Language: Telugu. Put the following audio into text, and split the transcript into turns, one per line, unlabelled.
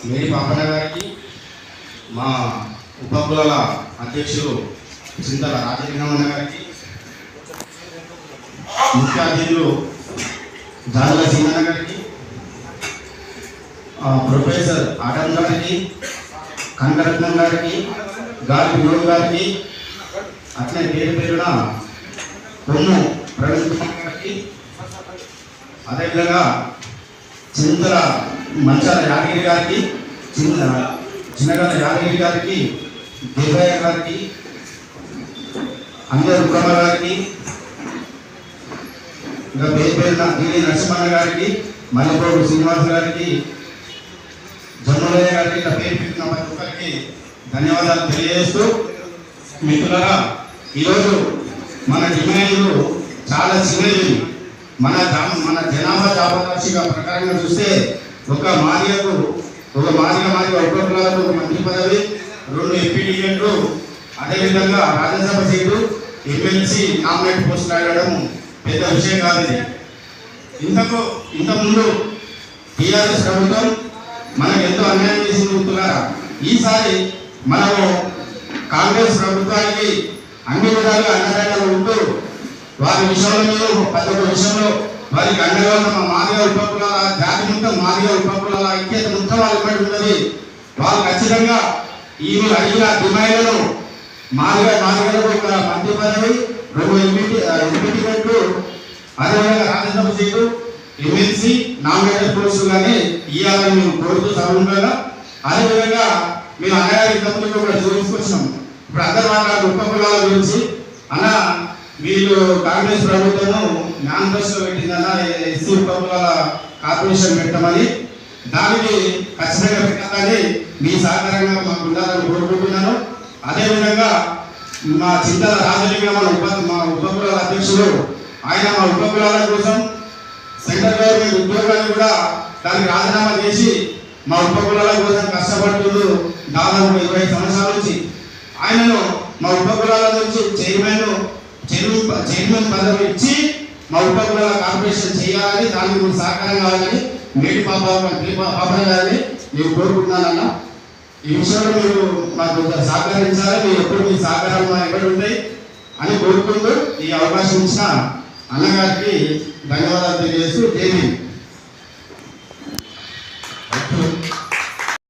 మేరీ పాపన్న గారికి మా ఉపకులాల అధ్యక్షులు చింతల రాజలింగమన్న గారికి ముఖ్య అతిథులు జాదుల సింగన్న గారికి ప్రొఫెసర్ ఆటం గారికి కనకరత్నం గారికి గాలి గురువు గారికి అట్లే పేరు పేరున పొన్ను ప్రవీణ్ కుమార్ గారికి అదేవిధంగా చింతల మంచాల యాదగిరి గారికి చిన్న చిన్నగల యాదగిరి గారికి దేవయ్య గారికి అంజర్ బ్రహ్మ గారికి ఇంకా పేరు పేరున నరసింహన్న గారికి మల్లెపోడు శ్రీనివాస్ గారికి జన్మలయ్య గారికి ఇలా పేరు పెట్టిన ప్రతి ఒక్కరికి ధన్యవాదాలు తెలియజేస్తూ మిత్రులరా ఈరోజు మన డిమాండ్లు చాలా చిన్నవి. మన మన జనాభా జాబితా ప్రకారంగా చూస్తే ఒక మాదిగకు ఒక మాదిగ మాదిగ ఉపకులాలకు ఒక మంత్రి పదవి రెండు ఎంపీ టికెట్లు అదేవిధంగా Rajya Sabha seat MLC nominate post అడగడం పెద్ద విషయం కాదు ఇది. ఇంతకు ఇంతకుముందు టీఆర్ఎస్ ప్రభుత్వం మనకు ఎంతో అన్యాయం చేసింది గుర్తున్నారా ఈసారి మనము కాంగ్రెస్ ప్రభుత్వానికి అన్ని విధాలుగా అండదండలు ఉంటూ వారి విషయంలో మీరు ప్రతి విషయంలో మరి అండగా ఉన్న మా ఉపకులాల జాతి మొత్తం మాదిగా ఉపకులాల ఐక్యత మొత్తం వాళ్ళ పడి ఉన్నది. వాళ్ళు ఖచ్చితంగా ఈ అడిగిన డిమాండ్లను మాదిగా మాదిగలకు ఒక మంత్రి పదవి రెండు ఎంపీ ఎంపీ టికెట్లు అదేవిధంగా Rajya Sabha seat MLC nominated post కానీ ఇవ్వాలని మేము కోరుతూ సభగా అదేవిధంగా మేము అన్నగారి ఇంతకుముందు కూడా చూపించుకొచ్చినాము ఇప్పుడు అందరు మాట్లాడు ఉపకులాల గురించి. అన్న వీళ్ళు కాంగ్రెస్ ప్రభుత్వం మేనిఫెస్టో పెట్టిందన్న ఎస్సీ ఉపకులాల కార్పొరేషన్ పెట్టమని దానికి ఖచ్చితంగా పెట్టాలని మీ సహకారంగా మాకు ఉండాలని కోరుకుంటున్నాను. అదేవిధంగా మా చింతల రాజలింగం మన ఉప మా ఉపకులాల అధ్యక్షుడు ఆయన మా ఉపకులాల కోసం సెంట్రల్ గవర్నమెంట్ ఉద్యోగాన్ని కూడా దానికి రాజీనామా చేసి మా ఉపకులాల కోసం కష్టపడుతూ దాదాపు ఇరవై సంవత్సరాల నుంచి. ఆయనను మా ఉపకులాల నుంచి చైర్మన్ చెరువు చైర్మన్ పదవి ఇచ్చి మా ఉపకులాల కార్పొరేషన్ చేయాలని దానికి మీరు సహకారం కావాలని మేడి పాప పాప గారిని నేను కోరుకుంటున్నానన్న. ఈ విషయంలో మీరు మాకు సహకరించాలి మీరు ఎప్పుడు మీ సహకారం మా ఎక్కడ ఉంటాయి అని కోరుకుంటూ ఈ అవకాశం ఇచ్చిన అన్నగారికి ధన్యవాదాలు తెలియజేస్తూ జై